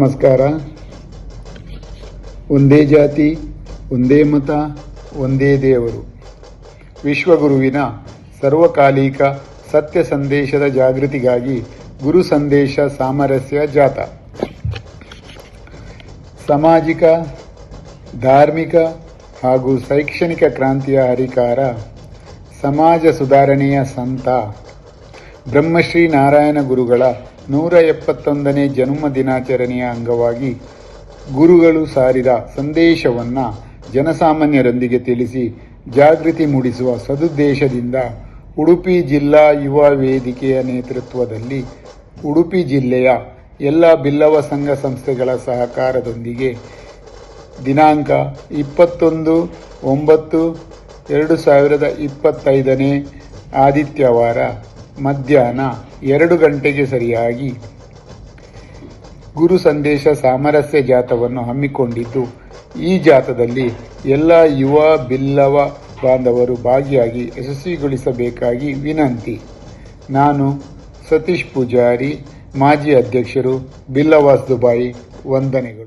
ನಮಸ್ಕಾರ. ಒಂದೇ ಜಾತಿ, ಒಂದೇ ಮತ, ಒಂದೇ ದೇವರು. ವಿಶ್ವಗುರುವಿನ ಸರ್ವಕಾಲಿಕ ಸತ್ಯ ಸಂದೇಶದ ಜಾಗೃತಿಗಾಗಿ ಗುರು ಸಂದೇಶ ಸಾಮರಸ್ಯ ಜಾತ. ಸಾಮಾಜಿಕ, ಧಾರ್ಮಿಕ ಹಾಗೂ ಶೈಕ್ಷಣಿಕ ಕ್ರಾಂತಿಯ ಹರಿಕಾರ ಸಮಾಜ ಸುಧಾರಣೆಯ ಸಂತ ಬ್ರಹ್ಮಶ್ರೀ ನಾರಾಯಣ ಗುರುಗಳ ನೂರ ಎಪ್ಪತ್ತೊಂದನೇ ಜನ್ಮ ದಿನಾಚರಣೆಯ ಅಂಗವಾಗಿ ಗುರುಗಳು ಸಾರಿದ ಸಂದೇಶವನ್ನು ಜನಸಾಮಾನ್ಯರೊಂದಿಗೆ ತಿಳಿಸಿ ಜಾಗೃತಿ ಮೂಡಿಸುವ ಸದುದ್ದೇಶದಿಂದ ಉಡುಪಿ ಜಿಲ್ಲಾ ಯುವ ವೇದಿಕೆಯ ನೇತೃತ್ವದಲ್ಲಿ ಉಡುಪಿ ಜಿಲ್ಲೆಯ ಎಲ್ಲ ಬಿಲ್ಲವ ಸಂಘ ಸಂಸ್ಥೆಗಳ ಸಹಕಾರದೊಂದಿಗೆ ದಿನಾಂಕ ಇಪ್ಪತ್ತೊಂದು, ಒಂಬತ್ತು, ಎರಡು ಸಾವಿರದ ಇಪ್ಪತ್ತೈದನೇ ಆದಿತ್ಯವಾರ ಮಧ್ಯಾಹ್ನ ಎರಡು ಗಂಟೆಗೆ ಸರಿಯಾಗಿ ಗುರು ಸಂದೇಶ ಸಾಮರಸ್ಯ ಜಾತವನ್ನು ಹಮ್ಮಿಕೊಂಡಿದ್ದು, ಈ ಜಾತದಲ್ಲಿ ಎಲ್ಲ ಯುವ ಬಿಲ್ಲವ ಬಾಂಧವರು ಭಾಗಿಯಾಗಿ ಯಶಸ್ವಿಗೊಳಿಸಬೇಕಾಗಿ ವಿನಂತಿ. ನಾನು ಸತೀಶ್ ಪೂಜಾರಿ, ಮಾಜಿ ಅಧ್ಯಕ್ಷರು ಬಿಲ್ಲವಾಸ್ ದುಬಾಯಿ, ವಂದನೆಗಳು.